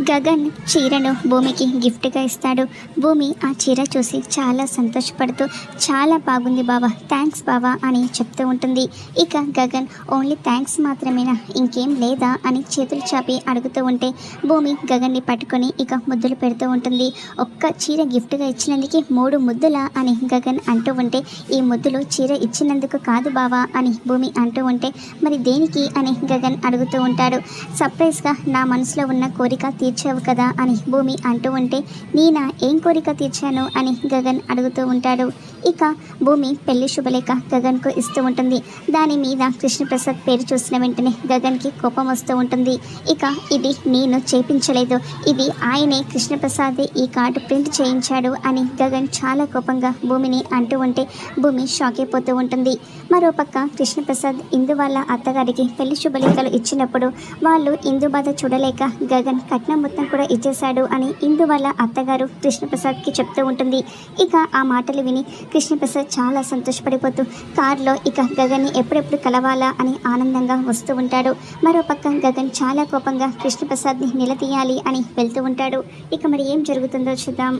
గగన్ చీరను భూమికి గిఫ్ట్గా ఇస్తాడు. భూమి ఆ చీర చూసి చాలా సంతోషపడుతూ చాలా బాగుంది బావా థ్యాంక్స్ బావా అని చెప్తూ ఉంటుంది. ఇక గగన్ ఓన్లీ థ్యాంక్స్ మాత్రమేనా? ఇంకేం లేదా? అని చేతులు చాపి అడుగుతూ ఉంటే భూమి గగన్ని పట్టుకొని ఇక ముద్దులు పెడుతూ ఉంటుంది. ఒక్క చీర గిఫ్ట్గా ఇచ్చినందుకే మూడు ముద్దులా? అని గగన్ అంటూ ఉంటే ఈ ముద్దులు చీర ఇచ్చినందుకు కాదు బావా అని భూమి అంటూ ఉంటే మరి దేనికి? అని గగన్ అడుగుతూ ఉంటాడు. సర్ప్రైజ్గా నా మనసులో ఉన్న కోరిక తీర్చావు కదా అని భూమి అంటూ ఉంటే నేనా ఏం కోరిక తీర్చాను? అని గగన్ అడుగుతూ ఉంటాడు. ఇక భూమి పెళ్ళి శుభలేఖ గగన్కు ఇస్తూ ఉంటుంది. దాని మీద కృష్ణప్రసాద్ పేరు చూసిన వెంటనే గగన్కి కోపం వస్తూ ఉంటుంది. ఇక ఇది నేను చేపించలేదు. ఇది ఆయనే కృష్ణప్రసాదే ఈ కార్డు ప్రింట్ చేయించాడు అని గగన్ చాలా కోపంగా భూమిని అంటూ ఉంటే భూమి షాక్ అయిపోతూ ఉంటుంది. మరోపక్క కృష్ణప్రసాద్ ఇందు వాళ్ళ అత్తగారికి పెళ్ళి శుభలేఖలు ఇచ్చినప్పుడు వాళ్ళు ఇందు బాధ చూడలేక గగన్ కట్నం మొత్తం కూడా ఇచ్చేశాడు అని ఇందు వాళ్ళ అత్తగారు కృష్ణప్రసాద్కి చెప్తూ ఉంటుంది. ఇక ఆ మాటలు విని కృష్ణప్రసాద్ చాలా సంతోషపడిపోతూ కారులో ఇక గగన్ని ఎప్పుడెప్పుడు కలవాలా అని ఆనందంగా వస్తూ ఉంటాడు. మరోపక్క గగన్ చాలా కోపంగా కృష్ణప్రసాద్ని నిలదీయాలి అని వెళ్తూ ఉంటాడు. ఇక మరి ఏం జరుగుతుందో చూద్దాం.